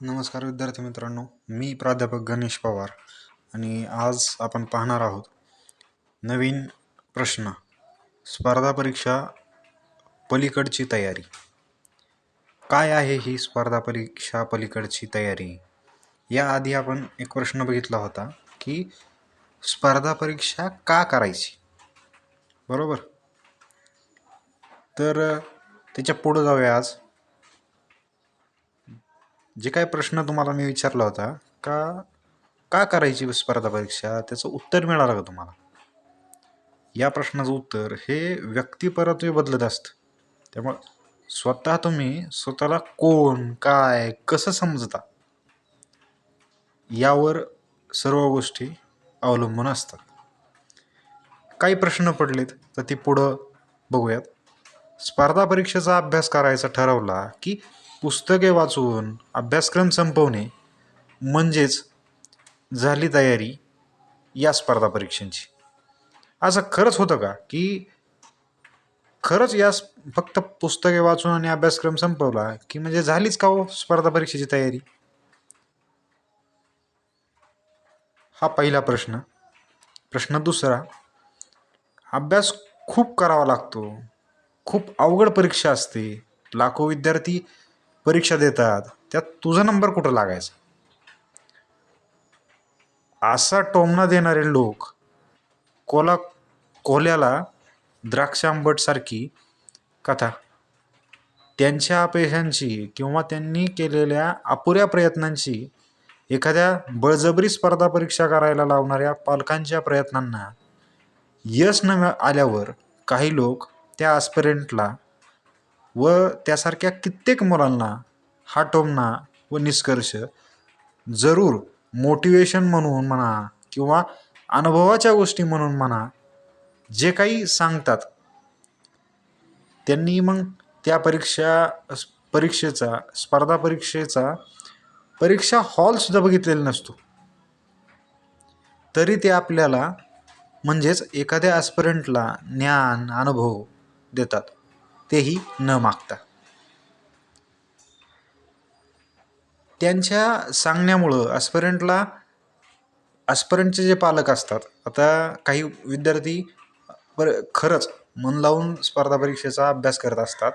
नमस्कार विद्यार्थी मित्रांनो मी प्राध्यापक गणेश पवार आणि आज आपण पाहणार आहोत नवीन प्रश्न स्पर्धा परीक्षा पलीकडची तयारी. काय आहे ही स्पर्धा परीक्षा पलीकडची तयारी? याआधी आपण एक प्रश्न बघितला होता की स्पर्धा परीक्षा का करायची? बरोबर? तर त्याच्या पुढं जाऊया आज. जे काय प्रश्न तुम्हाला मी विचारला होता का का करायची स्पर्धा परीक्षा? त्याचं उत्तर मिळालं का तुम्हाला? या प्रश्नाचं उत्तर हे व्यक्तिपरत्वे बदलत असतं. त्यामुळं स्वतः तुम्ही स्वतःला कोण काय कसं समजता? यावर सर्व गोष्टी अवलंबून असतात. काही प्रश्न पडलेत तर ती पुढं बघूयात. स्पर्धा परीक्षेचा अभ्यास करायचा ठरवला की पुस्तके वाचून अभ्यासक्रम संपवणे म्हणजेच झाली तयारी या स्पर्धा परीक्षांची. असं खरंच होतं का? की खरंच या फक्त पुस्तके वाचून आणि अभ्यासक्रम संपवला की म्हणजे झालीच का हो स्पर्धा परीक्षेची तयारी? हा पहिला प्रश्न. प्रश्न दुसरा अभ्यास खूप करावा लागतो. खूप अवघड परीक्षा असते. लाखो विद्यार्थी परीक्षा देतात त्यात तुझा नंबर कुठं लागायचा? असा टोमणा देणारे लोक कोला कोल्याला द्राक्ष आंबटसारखी कथा. त्यांच्या अपयशांची किंवा त्यांनी केलेल्या अपुऱ्या प्रयत्नांची एखाद्या बळजबरी स्पर्धा परीक्षा करायला लावणाऱ्या पालकांच्या प्रयत्नांना यश न आल्यावर काही लोक त्या आस्पिरंटला व त्यासारख्या कित्येक मुलांना हा टोमणा व निष्कर्ष जरूर मोटिवेशन म्हणून म्हणा किंवा अनुभवाच्या गोष्टी म्हणून म्हणा जे काही सांगतात त्यांनी मग त्या परीक्षा परीक्षेचा स्पर्धा परीक्षेचा परीक्षा हॉलसुद्धा बघितलेला नसतो. तरी ते आपल्याला म्हणजेच एखाद्या ॲस्परंटला ज्ञान अनुभव देतात. तेही न मागता. त्यांच्या सांगण्यामुळं ॲस्पिरंटला ॲस्पिरंटचे जे पालक असतात आता काही विद्यार्थी पर खरंच मन लावून स्पर्धा परीक्षेचा अभ्यास करत असतात.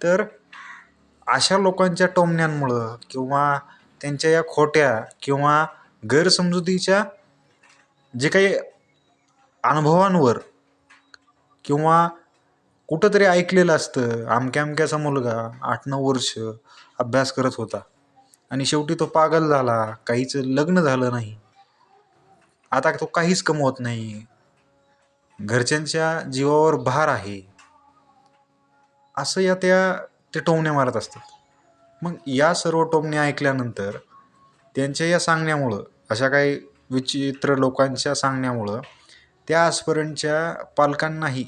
तर अशा लोकांच्या टोमण्यांमुळं किंवा त्यांच्या या खोट्या किंवा गैरसमजुतीच्या जे काही अनुभवांवर किंवा कुठंतरी ऐकलेलं असतं. अमक्या अमक्याचा मुलगा आठ नऊ वर्ष अभ्यास करत होता. आणि शेवटी तो पागल झाला. काहीच लग्न झालं नाही. आता तो काहीच कमवत नाही. घरच्यांच्या जीवावर भार आहे. असं या त्या ते टोमण्या मारत असतात. मग या सर्व टोमण्या ऐकल्यानंतर त्यांच्या या सांगण्यामुळं अशा काही विचित्र लोकांच्या सांगण्यामुळं त्या आजपर्यंतच्या पालकांनाही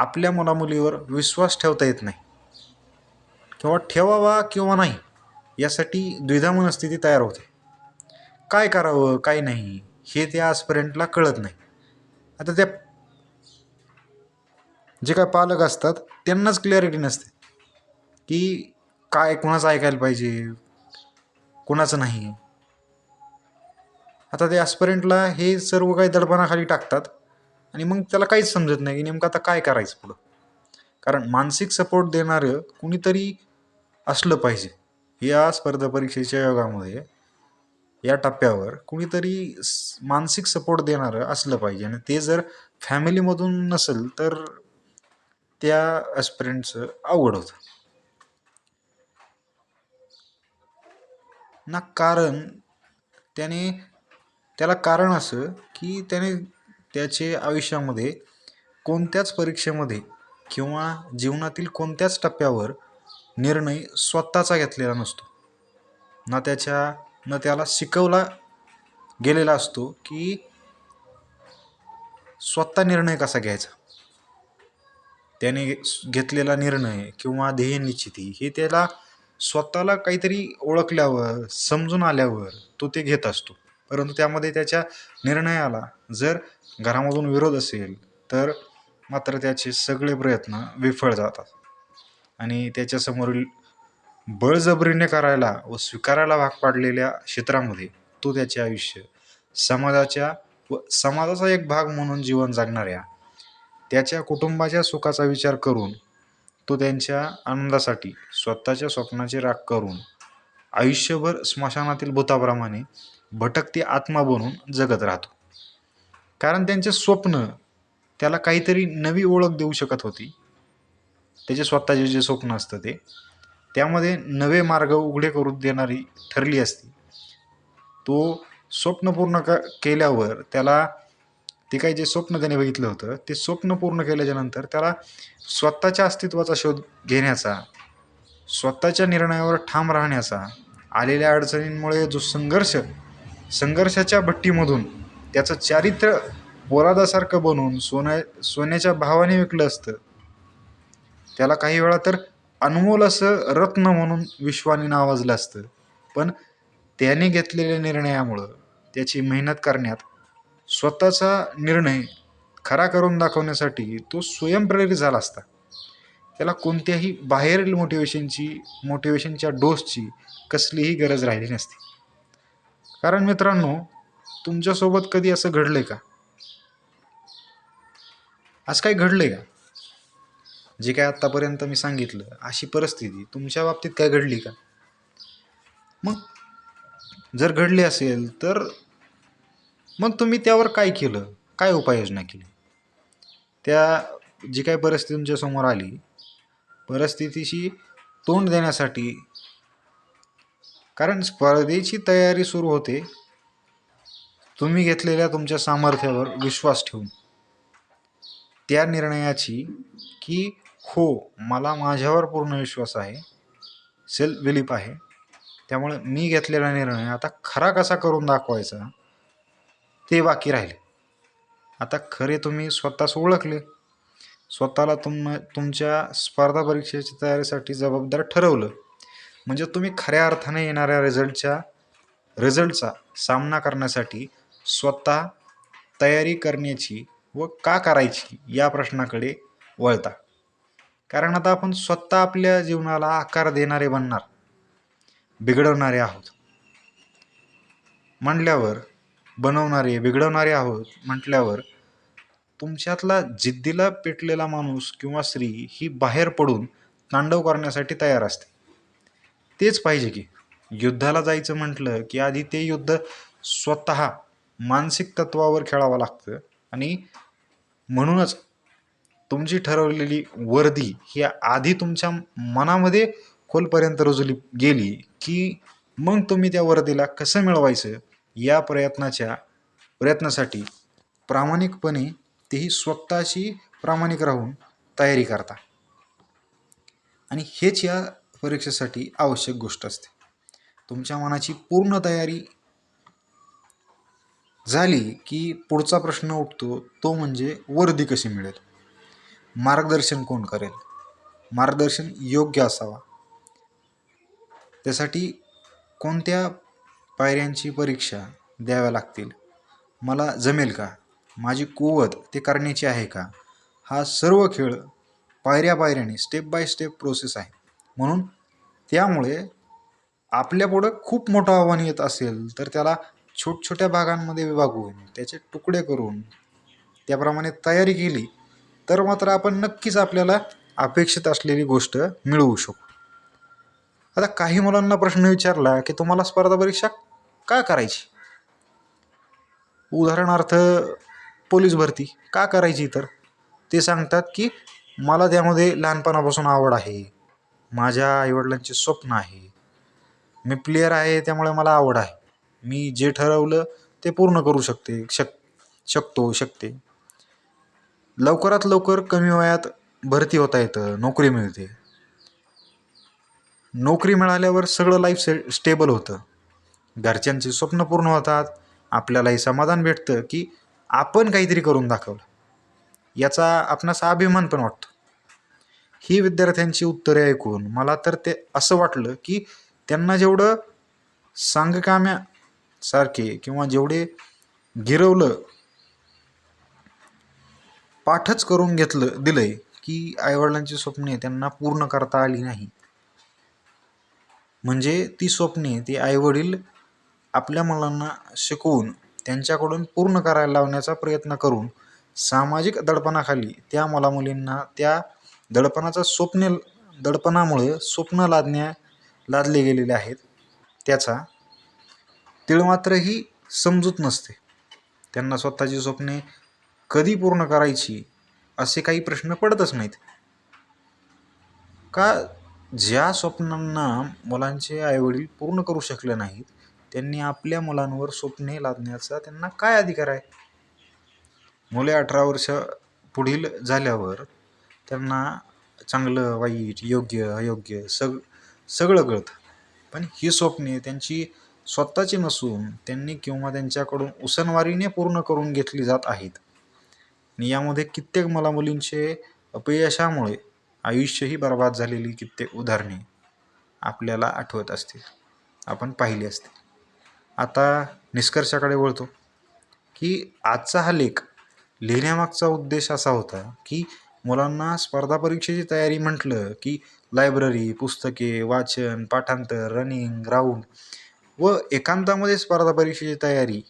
आपल्या मुलामुलीवर विश्वास ठेवता येत नाही. किंवा ठेवावा किंवा नाही यासाठी द्विधा मनस्थिती तयार होते. काय करावं काय नाही हे त्या आजपर्यंतला कळत नाही. आता त्या जे काय पालक असतात त्यांनाच क्लॅरिटी नसते. की काय कोणाचं ऐकायला पाहिजे कोणाचं नाही. आता ते आजपर्यंतला हे सर्व काही दडपणाखाली टाकतात. आणि मग त्याला काहीच समजत नाही की नेमकं आता काय करायचं पुढं. कारण मानसिक सपोर्ट देणारं कुणीतरी असलं पाहिजे. या स्पर्धा परीक्षेच्या योगामध्ये या टप्प्यावर कुणीतरी मानसिक सपोर्ट देणारं असलं पाहिजे. आणि ते जर फॅमिलीमधून नसेल तर त्या ॲस्पिरंटचं अवघड होतं. ना कारण त्याने त्याला कारण असं की त्याने त्याचे आयुष्यामध्ये कोणत्याच परीक्षेमध्ये किंवा जीवनातील कोणत्याच टप्प्यावर निर्णय स्वतःचा घेतलेला नसतो. ना त्याच्या न त्याला शिकवला गेलेला असतो की स्वतः निर्णय कसा घ्यायचा? त्याने घेतलेला निर्णय किंवा ध्येय निश्चिती हे त्याला स्वतःला काहीतरी ओळखल्यावर समजून आल्यावर तो ते घेत असतो. परंतु त्यामध्ये त्याच्या निर्णयाला जर घरामधून विरोध असेल तर मात्र त्याचे सगळे प्रयत्न विफळ जातात. आणि त्याच्यासमोरील बळजबरीने करायला व स्वीकारायला भाग पाडलेल्या क्षेत्रामध्ये तो त्याचे आयुष्य समाजाच्या व समाजाचा एक भाग म्हणून जीवन जगणाऱ्या त्याच्या कुटुंबाच्या सुखाचा विचार करून तो त्यांच्या आनंदासाठी स्वतःच्या स्वप्नाची राख करून आयुष्यभर स्मशानातील भूताप्रमाणे भटकती आत्मा बनून जगत राहतो. कारण त्यांचे स्वप्न त्याला काहीतरी नवी ओळख देऊ शकत होती. त्याचे स्वतःचे जे स्वप्न असतं ते. त्यामध्ये नवे मार्ग उघडे करून देणारी ठरली असती. तो स्वप्न पूर्ण क केल्यावर त्याला ते काही जे स्वप्न त्याने बघितलं होतं ते स्वप्न पूर्ण केल्याच्यानंतर त्याला स्वतःच्या अस्तित्वाचा शोध घेण्याचा स्वतःच्या निर्णयावर ठाम राहण्याचा आलेल्या अडचणींमुळे जो संघर्ष संघर्षाच्या भट्टीमधून त्याचं चारित्र्य पोलादासारखं बनवून सोन्या सोन्याच्या भावाने विकलं असतं. त्याला काही वेळा तर अनमोल असं रत्न म्हणून विश्वाने नावाजलं असतं. पण त्याने घेतलेल्या निर्णयामुळं त्याची मेहनत करण्यात स्वतःचा निर्णय खरा करून दाखवण्यासाठी तो स्वयंप्रेरित झाला असता. त्याला कोणत्याही बाहेरील मोटिवेशनची मोटिवेशनच्या डोसची कसलीही गरज राहिली नसती. कारण मित्रांनो तुमच्यासोबत कधी असं घडलंय का? असं काही घडलंय का? जे काय आत्तापर्यंत मी सांगितलं अशी परिस्थिती तुमच्या बाबतीत काय घडली का? मग जर घडली असेल तर मग तुम्ही त्यावर काय केलं? काय उपाययोजना केली? त्या जी काय परिस्थिती तुमच्यासमोर आली परिस्थितीशी तोंड देण्यासाठी कारण स्पर्धेची तयारी सुरू होते. तुम्ही घेतलेल्या तुमच्या सामर्थ्यावर विश्वास ठेवून. त्या निर्णयाची की हो मला माझ्यावर पूर्ण विश्वास आहे. सेल्फ बिलीफ आहे. त्यामुळे मी घेतलेला निर्णय आता खरा कसा करून दाखवायचा ते बाकी राहिले. आता खरे तुम्ही स्वतःच ओळखले. स्वतःला तुम तुमच्या स्पर्धा परीक्षेच्या तयारीसाठी जबाबदार ठरवलं. म्हणजे तुम्ही खऱ्या अर्थाने येणाऱ्या रिझल्टच्या रिझल्टचा सामना करण्यासाठी स्वतः तयारी करण्याची व का करायची या प्रश्नाकडे वळता. कारण आता आपण स्वतः आपल्या जीवनाला आकार देणारे बनणार बिघडवणारे आहोत. म्हणल्यावर बनवणारे बिघडवणारे आहोत म्हटल्यावर तुमच्यातला जिद्दीला पेटलेला माणूस किंवा स्त्री ही बाहेर पडून तांडव करण्यासाठी तयार असते. तेच पाहिजे की. युद्धाला जायचं म्हटलं की आधी ते युद्ध स्वतः मानसिक तत्वावर खेळावं लागतं. आणि म्हणूनच तुमची ठरवलेली वर्दी ही आधी तुमच्या मनामध्ये खोलपर्यंत रुजली गेली की मग तुम्ही त्या वर्दीला कसं मिळवायचं या प्रयत्नाच्या प्रयत्नासाठी प्रामाणिकपणे तेही स्वतःशी प्रामाणिक राहून तयारी करता. आणि हेच या परीक्षेसाठी आवश्यक गोष्ट असते. तुमच्या मनाची पूर्ण तयारी झाली की पुढचा प्रश्न उठतो तो म्हणजे वर्दी कशी मिळेल? मार्गदर्शन कोण करेल? मार्गदर्शन योग्य असावा. त्यासाठी कोणत्या पायऱ्यांची परीक्षा द्याव्या लागतील? मला जमेल का? माझी कुवत ते करण्याची आहे का? हा सर्व खेळ पायऱ्या पायऱ्याने स्टेप बाय स्टेप प्रोसेस आहे. म्हणून त्यामुळे आपल्यापुढं खूप मोठं आव्हान येत असेल तर त्याला छोटछोट्या भागांमध्ये विभागून त्याचे तुकडे करून त्याप्रमाणे तयारी केली तर मात्र आपण नक्कीच आपल्याला अपेक्षित असलेली गोष्ट मिळवू शकू. आता काही मुलांना प्रश्न विचारला की तुम्हाला स्पर्धा परीक्षा का करायची? उदाहरणार्थ पोलीस भरती का करायची? तर ते सांगतात की मला त्यामध्ये लहानपणापासून आवड आहे. माझ्या आईवडिलांचे स्वप्न आहे. मी प्लेयर आहे त्यामुळे मला आवड आहे. मी जे ठरवलं ते पूर्ण करू शकते शक शकतो शकते. लवकरात लवकर कमी वयात भरती होता येतं नोकरी मिळते. नोकरी मिळाल्यावर सगळं लाईफ से स्टेबल होतं. घरच्यांचे स्वप्न पूर्ण होतात. आपल्यालाही समाधान भेटतं की आपण काहीतरी करून दाखवलं. याचा आपणास अभिमान पण वाटतो. ही विद्यार्थ्यांची उत्तरे ऐकून मला तर ते असं वाटलं की त्यांना जेवढं सांगकाम्या सारखे किंवा जेवढे गिरवलं पाठच करून घेतलं दिलंय की आईवडिलांची स्वप्ने त्यांना पूर्ण करता आली नाही. म्हणजे ती स्वप्ने ती आईवडील आपल्या मुलांना शिकवून त्यांच्याकडून पूर्ण करायला लावण्याचा प्रयत्न करून सामाजिक दडपणाखाली त्या मुलामुलींना त्या दडपणाचा स्वप्ने दडपणामुळे स्वप्न लादण्या लादले गेलेले आहेत. त्याचा तिळमात्रही समजूत नसते. त्यांना स्वतःची स्वप्ने कधी पूर्ण करायची असे काही प्रश्न पडतच नाहीत. का ज्या स्वप्नांना मुलांचे आईवडील पूर्ण करू शकले नाहीत त्यांनी आपल्या मुलांवर स्वप्ने लादण्याचा त्यांना काय अधिकार आहे? मुले अठरा वर्ष पुढील झाल्यावर त्यांना चांगलं वाईट योग्य अयोग्य सग सगळं कळतं. पण ही स्वप्ने त्यांची स्वतःची नसून त्यांनी किंवा त्यांच्याकडून उसनवारीने पूर्ण करून घेतली जात आहेत. आणि यामध्ये कित्येक मुलामुलींचे अपयशामुळे आयुष्यही बर्बाद झालेली कित्येक उदाहरणे आपल्याला आठवत असतील. आपण पाहिली असतील. आता निष्कर्षाकडे वळतो की आजचा हा लेख लिहिण्यामागचा उद्देश असा होता की मुलांना स्पर्धा परीक्षेची तयारी म्हटलं की लायब्ररी पुस्तके वाचन पाठांतर रनिंग ग्राउंड व एकांतामध्ये स्पर्धा परीक्षेची तयारी.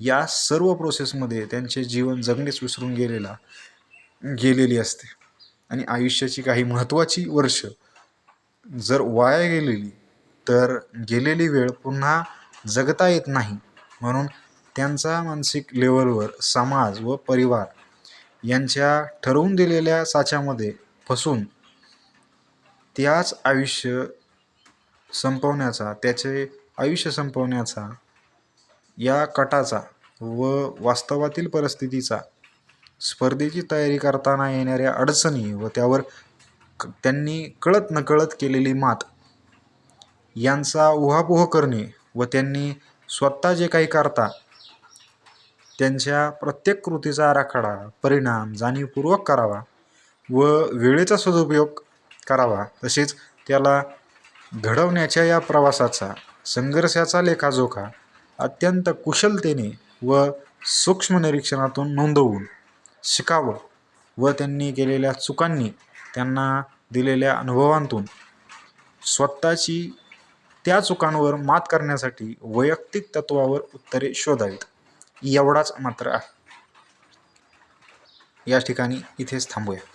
या सर्व प्रोसेसमध्ये त्यांचे जीवन जगणेच विसरून गेलेला गेलेली असते. आणि आयुष्याची काही महत्त्वाची वर्ष जर वाया गेलेली तर गेलेली वेळ पुन्हा जगता येत नाही. म्हणून त्यांचा मानसिक लेवलवर समाज व परिवार यांच्या ठरवून दिलेल्या साच्यामध्ये फसून त्याच आयुष्य संपवण्याचा त्याचे आयुष्य संपवण्याचा या कटाचा व वास्तवातील परिस्थितीचा स्पर्धेची तयारी करताना येणाऱ्या अडचणी व त्यावर क- त्यांनी कळत नकळत केलेली मात यांचा उहापोह करणे व त्यांनी स्वतः जे काही करता त्यांच्या प्रत्येक कृतीचा आराखडा परिणाम जाणीवपूर्वक करावा व वेळेचा सदुपयोग करावा तसेच त्याला घडवण्याच्या या प्रवासाचा संघर्षाचा लेखाजोखा अत्यंत कुशलतेने व सूक्ष्म निरीक्षणातून नोंदवून शिकावं व त्यांनी केलेल्या चुकांनी त्यांना दिलेल्या अनुभवांतून स्वतःची त्या चुकांवर मात करण्यासाठी वैयक्तिक तत्वावर उत्तरे शोधावीत. एवढाच मात्र आहे या ठिकाणी इथेच थांबूया.